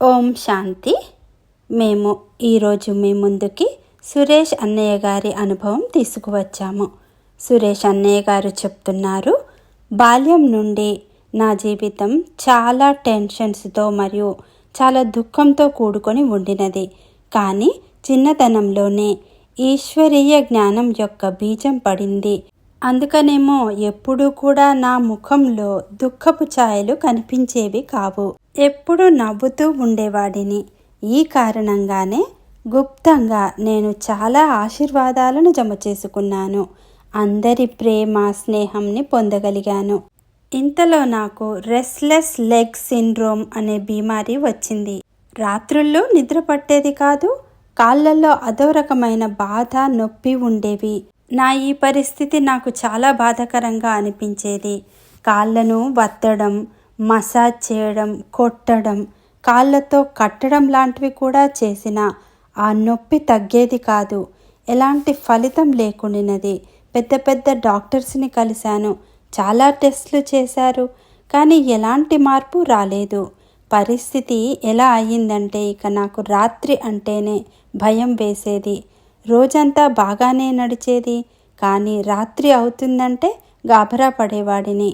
ఓం శాంతి. మేము ఈరోజు మీ ముందుకి సురేష్ అన్నయ్య గారి అనుభవం తీసుకువచ్చాము. సురేష్ అన్నయ్య గారు చెప్తున్నారు బాల్యం నుండి నా జీవితం చాలా టెన్షన్స్తో మరియు చాలా దుఃఖంతో కూడుకొని ఉండినది. కానీ చిన్నతనంలోనే ఈశ్వరీయ జ్ఞానం యొక్క బీజం పడింది. అందుకనేమో ఎప్పుడూ కూడా నా ముఖంలో దుఃఖపు ఛాయలు కనిపించేవి కావు. ఎప్పుడూ నవ్వుతూ ఉండేవాడిని. ఈ కారణంగానే గుప్తంగా నేను చాలా ఆశీర్వాదాలను జమ చేసుకున్నాను. అందరి ప్రేమ స్నేహంని పొందగలిగాను. ఇంతలో నాకు రెస్లెస్ లెగ్ సిండ్రోమ్ అనే బీమారి వచ్చింది. రాత్రుల్లో నిద్ర పట్టేది కాదు కాళ్ళల్లో అదో రకమైన బాధ నొప్పి ఉండేవి. నా ఈ పరిస్థితి నాకు చాలా బాధాకరంగా అనిపించేది. కాళ్ళను వత్తడం మసాజ్ చేయడం కొట్టడం కాళ్ళతో కట్టడం లాంటివి కూడా చేసిన ఆ నొప్పి తగ్గేది కాదు. ఎలాంటి ఫలితం లేకుండినది. పెద్ద పెద్ద డాక్టర్స్ని కలిశాను. చాలా టెస్టులు చేశారు. కానీ ఎలాంటి మార్పు రాలేదు. పరిస్థితి ఎలా అయ్యిందంటే ఇక నాకు రాత్రి అంటేనే భయం వేసేది. రోజంతా బాగానే నడిచేది. కానీ రాత్రి అవుతుందంటే గాభరా పడేవాడిని.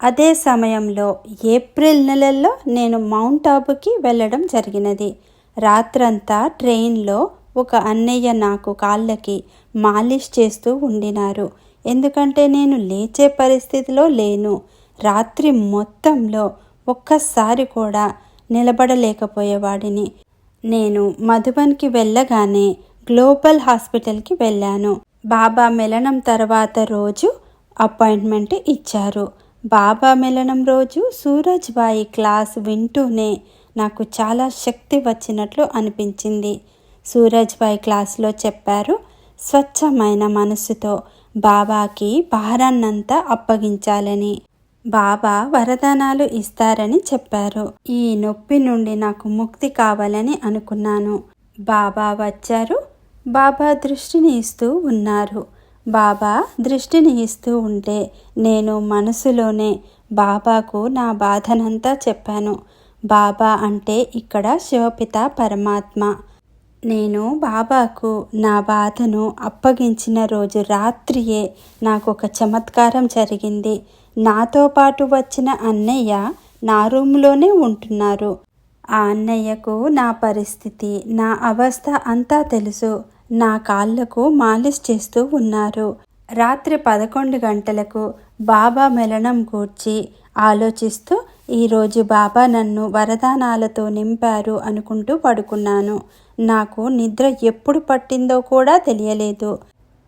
అదే సమయంలో ఏప్రిల్ నెలల్లో నేను మౌంట్ ఆబుకి వెళ్ళడం జరిగినది. రాత్రంతా ట్రైన్లో ఒక అన్నయ్య నాకు కాళ్ళకి మాలిష్ చేస్తూ ఉండినారు. ఎందుకంటే నేను లేచే పరిస్థితిలో లేను. రాత్రి మొత్తంలో ఒక్కసారి కూడా నిలబడలేకపోయేవాడిని. నేను మధుబన్కి వెళ్ళగానే గ్లోబల్ హాస్పిటల్కి వెళ్ళాను. బాబా మెలనం తర్వాత రోజు అపాయింట్మెంట్ ఇచ్చారు. బాబా మిలనం రోజు సూరజ్ బాయి క్లాస్ వింటూనే నాకు చాలా శక్తి వచ్చినట్లు అనిపించింది. సూరజ్ బాయి క్లాస్లో చెప్పారు స్వచ్ఛమైన మనసుతో బాబాకి భారాన్నంతా అప్పగించాలని బాబా వరదానాలు ఇస్తారని చెప్పారు. ఈ నొప్పి నుండి నాకు ముక్తి కావాలని అనుకున్నాను. బాబా వచ్చారు బాబా దృష్టిని ఇస్తూ ఉన్నారు. బాబా దృష్టిని ఇస్తూ ఉంటే నేను మనసులోనే బాబాకు నా బాధనంతా చెప్పాను. బాబా అంటే ఇక్కడ శివపిత పరమాత్మ. నేను బాబాకు నా బాధను అప్పగించిన రోజు రాత్రియే నాకు ఒక చమత్కారం జరిగింది. నాతో పాటు వచ్చిన అన్నయ్య నా రూమ్లోనే ఉంటున్నారు. ఆ అన్నయ్యకు నా పరిస్థితి నా అవస్థ అంతా తెలుసు. నా కాళ్ళకు మాలిష్ చేస్తూ ఉన్నారు. రాత్రి పదకొండు గంటలకు బాబా మెలనం కూర్చి ఆలోచిస్తూ ఈరోజు బాబా నన్ను వరదానాలతో నింపారు అనుకుంటూ పడుకున్నాను. నాకు నిద్ర ఎప్పుడు పట్టిందో కూడా తెలియలేదు.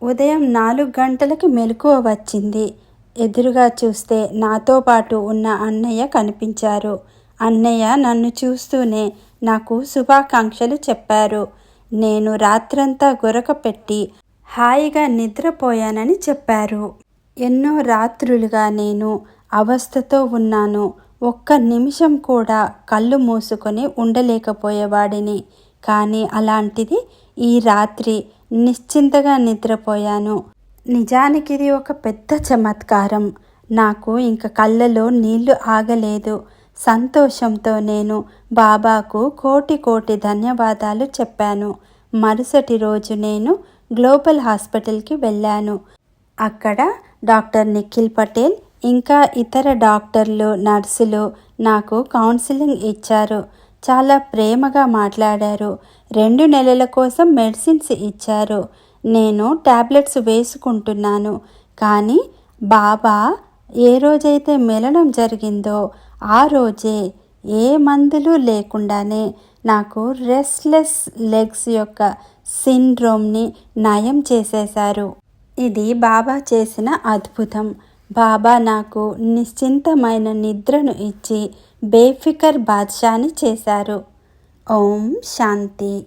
ఉదయం నాలుగు గంటలకి మెలకువ వచ్చింది. ఎదురుగా చూస్తే నాతో పాటు ఉన్న అన్నయ్య కనిపించారు. అన్నయ్య నన్ను చూస్తూనే నాకు శుభాకాంక్షలు చెప్పారు. నేను రాత్రంతా గొరకపెట్టి హాయిగా నిద్రపోయానని చెప్పారు. ఎన్నో రాత్రులుగా నేను అవస్థతో ఉన్నాను. ఒక్క నిమిషం కూడా కళ్ళు మూసుకొని ఉండలేకపోయేవాడిని. కానీ అలాంటిది ఈ రాత్రి నిశ్చింతగా నిద్రపోయాను. నిజానికి ఇది ఒక పెద్ద చమత్కారం. నాకు ఇంక కళ్ళలో నీళ్ళు ఆగలేదు. సంతోషంతో నేను బాబాకు కోటి కోటి ధన్యవాదాలు చెప్పాను. మరుసటి రోజు నేను గ్లోబల్ హాస్పిటల్కి వెళ్ళాను. అక్కడ డాక్టర్ నిఖిల్ పటేల్ ఇంకా ఇతర డాక్టర్లు నర్సులు నాకు కౌన్సిలింగ్ ఇచ్చారు. చాలా ప్రేమగా మాట్లాడారు. రెండు నెలల కోసం మెడిసిన్స్ ఇచ్చారు. నేను ట్యాబ్లెట్స్ వేసుకుంటున్నాను. కానీ బాబా ఏ రోజైతే మెలనం జరిగిందో ఆ రోజే ఏ మందులు లేకుండానే నాకు రెస్ట్లెస్ లెగ్స్ యొక్క సిండ్రోమ్ని నయం చేసేశారు. ఇది బాబా చేసిన అద్భుతం. బాబా నాకు నిశ్చింతమైన నిద్రను ఇచ్చి బేఫికర్ బాద్షాని చేశారు. ఓం శాంతి.